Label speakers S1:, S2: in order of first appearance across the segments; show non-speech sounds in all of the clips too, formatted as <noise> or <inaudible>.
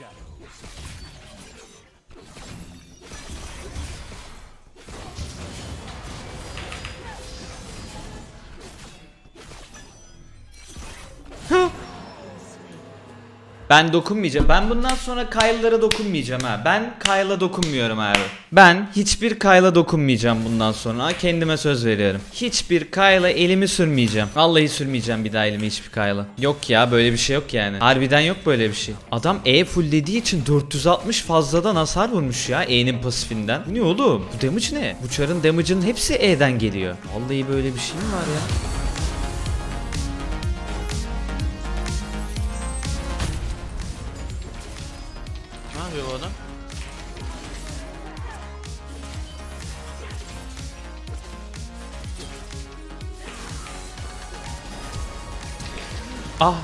S1: shadows. Ben dokunmayacağım. Ben bundan sonra Kyle'lara dokunmayacağım ha. Ben Kyle'a dokunmuyorum abi. Ben hiçbir Kyle'a dokunmayacağım bundan sonra. Kendime söz veriyorum. Hiçbir Kyle'a elimi sürmeyeceğim. Vallahi sürmeyeceğim bir daha elimi hiçbir Kyle'a. Yok ya böyle bir şey yok yani. Harbiden yok böyle bir şey. Adam E full dediği için 460 fazladan hasar vurmuş ya E'nin pasifinden. Bu ne oğlum? Bu damage ne? Bu çarın damage'ın hepsi E'den geliyor. Vallahi böyle bir şey mi var ya? Ah.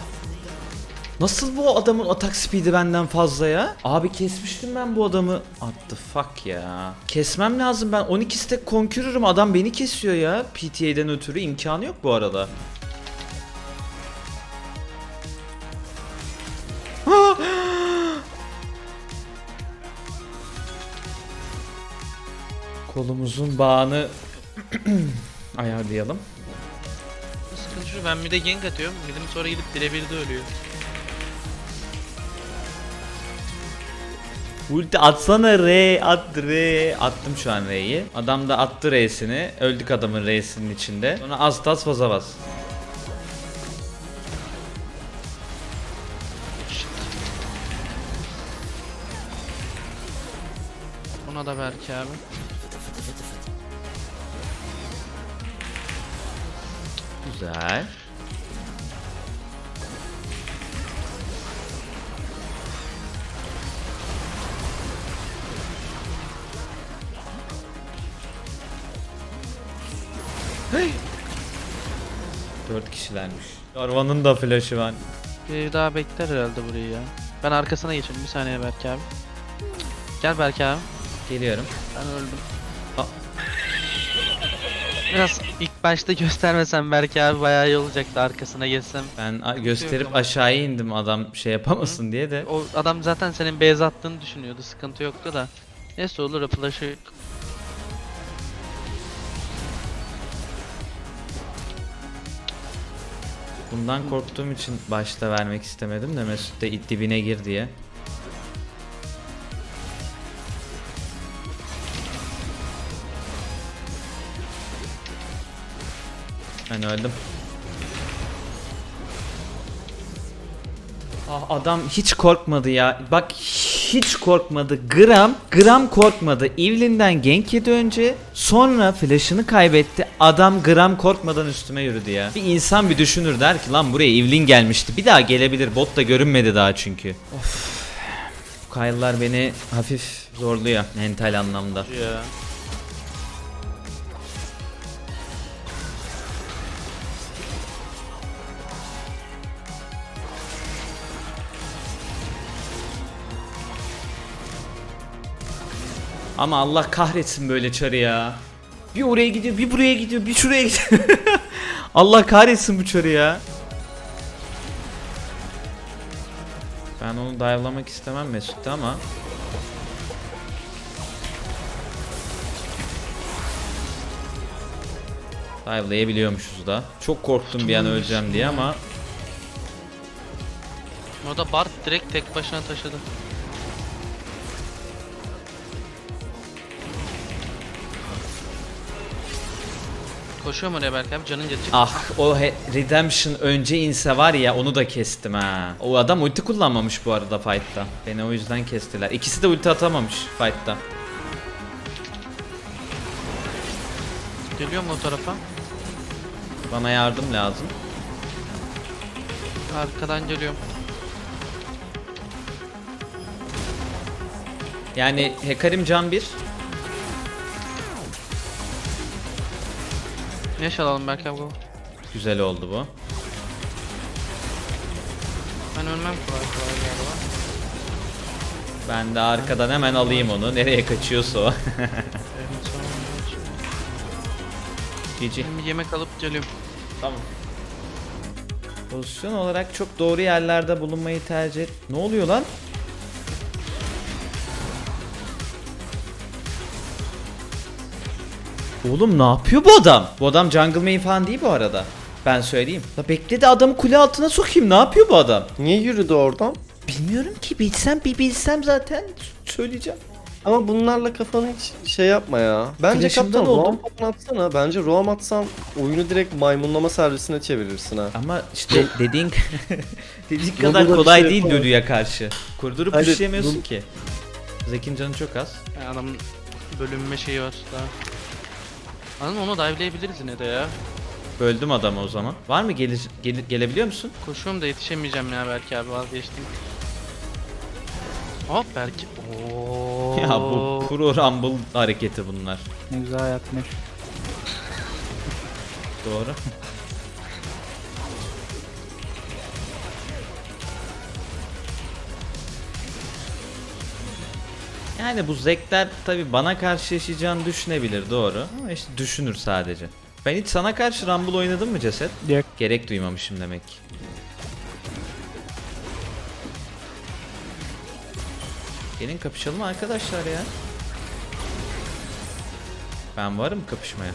S1: Nasıl bu adamın atak speed'i benden fazla ya? Abi kesmiştim ben bu adamı. What the fuck ya. Kesmem lazım ben 12 stack conqueror'ım adam beni kesiyor ya. PTA'den ötürü imkanı yok bu arada. <gasps> Kolumuzun bağını <clears throat> ayarlayalım.
S2: Şu ben bir de gank atıyorum. Dedim sonra gidip birebir de ölüyor.
S1: Ulti atsana R at R attım şu an R'yi. Adam da attı R'sini. Öldük adamın R'sinin içinde. Sonra az tas faza bas.
S2: Ona da belki abi.
S1: Güzel. Hey. Dört kişilermiş. Jarvan'ın da flash'ı var.
S2: Bir daha bekler herhalde burayı ya. Ben arkasına geçeyim bir saniye Berk abi. Gel Berk abi.
S1: Geliyorum.
S2: Ben öldüm. Biraz ilk başta göstermesem Berk abi bayağı iyi olacaktı arkasına geçsem.
S1: Ben a- gösterip aşağıya indim adam şey yapamasın diye de.
S2: O adam zaten senin base attığını düşünüyordu sıkıntı yoktu da. Neyse olur flash'ı yok.
S1: Bundan korktuğum için başta vermek istemedim de Mesut da it dibine gir diye. Ben öldüm. Ah adam hiç korkmadı ya. Bak hiç korkmadı. Gram, gram korkmadı. Evelyn'den gank önce. Sonra flash'ını kaybetti. Adam gram korkmadan üstüme yürüdü ya. Bir insan bir düşünür der ki lan buraya Evelyn gelmişti. Bir daha gelebilir. Bot da görünmedi daha çünkü. Of. Bu Kyle'lar beni hafif zorluyor mental anlamda.
S2: Ya.
S1: Ama Allah kahretsin böyle çarı ya. Bir oraya gidiyor, bir buraya gidiyor, bir şuraya gidiyor. <laughs> Allah kahretsin bu çarı ya. Ben onu dive'lamak istemem Mesut'ta ama. Dive'layabiliyormuşuz da. Çok korktum bir an öleceğim diye ama
S2: Orada Bart direkt tek başına taşıdı. Koşuyor mu oraya Berk abi? Canın yetecek.
S1: Ah o he- Redemption önce inse var ya onu da kestim ha. O adam ulti kullanmamış bu arada fight'ta. Beni o yüzden kestiler. İkisi de ulti atamamış fight'ta.
S2: Geliyor mu o tarafa?
S1: Bana yardım lazım.
S2: Arkadan geliyorum.
S1: Yani Hekarim can 1.
S2: Neş alalım Berk abi.
S1: Güzel oldu bu.
S2: Ben ölmem kolay kolay galiba.
S1: Ben de arkadan hemen alayım onu. Nereye kaçıyorsa o.
S2: Evet, sonra bir yemek alıp geliyorum.
S1: Tamam. Pozisyon olarak çok doğru yerlerde bulunmayı tercih et. Ne oluyor lan? Oğlum ne yapıyor bu adam? Bu adam jungle main falan değil bu arada. Ben söyleyeyim. La bekledi adamı kule altına sokayım. Ne yapıyor bu adam?
S3: Niye yürüdü oradan?
S1: Bilmiyorum ki bilsem bir bilsem zaten söyleyeceğim.
S3: Ama bunlarla kafanı hiç şey yapma ya. Bence
S1: Flash'ımdan
S3: kaptan
S1: oldum.
S3: roam falan atsana. Bence roam atsan oyunu direkt maymunlama servisine çevirirsin ha.
S1: Ama işte <laughs> dediğin <laughs> dediğin kadar
S3: bir
S1: kolay
S3: şey
S1: değil. Lulu'ya karşı. Kurdurup
S3: Hayır,
S1: pushlayamıyorsun
S3: Lulu-
S1: ki. Zekin canı çok az.
S2: Yani adamın bölünme şeyi var daha. Anladın onu dive'layabiliriz yine de ya.
S1: Böldüm adamı o zaman. Var mı gele, gele- gelebiliyor musun?
S2: Koşuyorum da yetişemeyeceğim ya belki abi vazgeçtim. Hop belki. <laughs> Oo.
S1: Ya bu pro rumble hareketi bunlar.
S4: Ne güzel ne
S1: Doğru. <laughs> Yani bu Zekler tabi bana karşı yaşayacağını düşünebilir doğru ama işte düşünür sadece. Ben hiç sana karşı Rumble oynadım mı ceset?
S4: Yok.
S1: Gerek duymamışım demek. Gelin kapışalım arkadaşlar ya. Ben varım kapışmaya.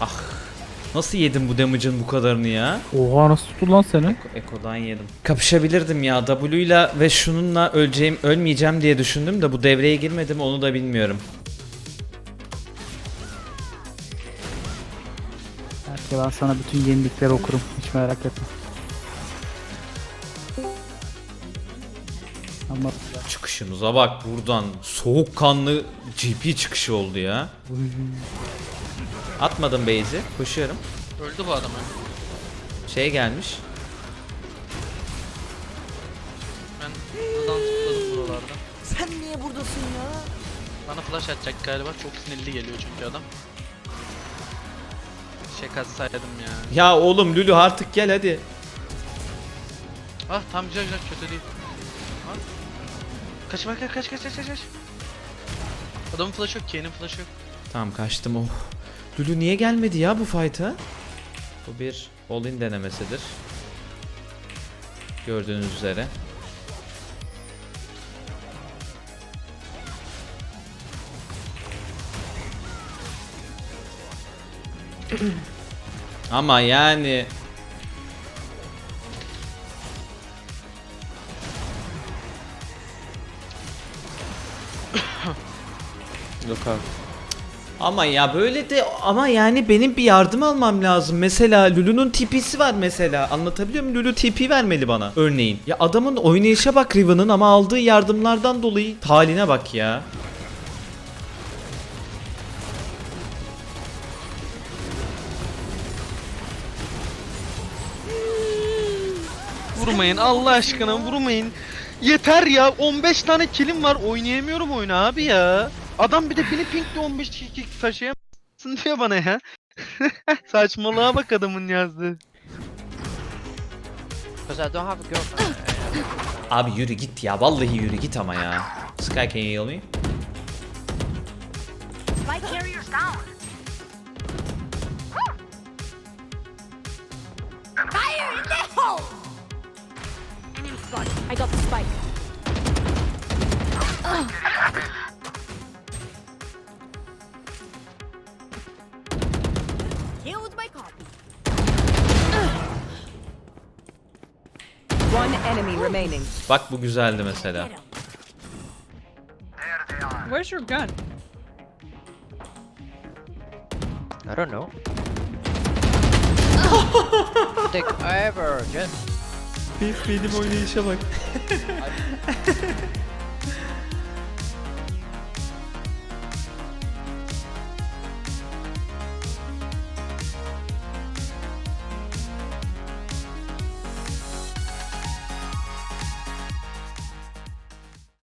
S1: Ah. Nasıl yedim bu damage'ın bu kadarını ya?
S4: Oha nasıl tuttu lan seni?
S1: Eko- Eko'dan yedim. Kapışabilirdim ya W'yla ve şununla öleceğim, ölmeyeceğim diye düşündüm de bu devreye girmedim onu da bilmiyorum.
S4: Belki ben sana bütün yenilikleri okurum. Hiç merak etme. Ama
S1: Çıkışımıza bak buradan soğukkanlı GP çıkışı oldu ya. Atmadım base'i. Koşuyorum.
S2: Öldü bu adam.
S1: Şey gelmiş.
S2: Ben hızdan tıkladım buralarda.
S5: Sen niye buradasın ya?
S2: Bana flash atacak galiba. Çok sinirli geliyor çünkü adam. Şey katsaydım ya.
S1: Ya oğlum Lulu artık gel hadi.
S2: Ah tam güzel güzel kötü değil. Ah. Kaç kaç kaç kaç kaç. Adamın flash yok, Kane'in flash yok.
S1: Tamam kaçtım oh. Lulu niye gelmedi ya bu fight'a? Bu bir all-in denemesidir. Gördüğünüz üzere. <clears throat> Ama yani <coughs>
S3: Yok abi.
S1: Ama ya böyle de ama yani benim bir yardım almam lazım. Mesela Lulu'nun TP'si var mesela. Anlatabiliyor muyum? Lulu TP vermeli bana örneğin. Ya adamın oynayışa bak Riven'ın ama aldığı yardımlardan dolayı haline bak ya.
S2: Vurmayın Allah aşkına vurmayın. Yeter ya 15 tane kilim var oynayamıyorum oyunu abi ya. Adam bir de beni pinkle 15 kick taşıyamazsın diyor bana ya. <laughs> Saçmalığa bak adamın yazdığı.
S5: Because I don't have a girlfriend.
S1: Abi yürü git ya. Vallahi yürü git ama ya. Sky can you heal me?
S6: Spike carriers down. Fire in the hole! Enemy spot. I got the spike.
S1: Bak bu güzeldi mesela.
S7: Where's your gun?
S5: I don't know. <laughs> Take ever, just
S1: Benim oynayışa bak. <laughs>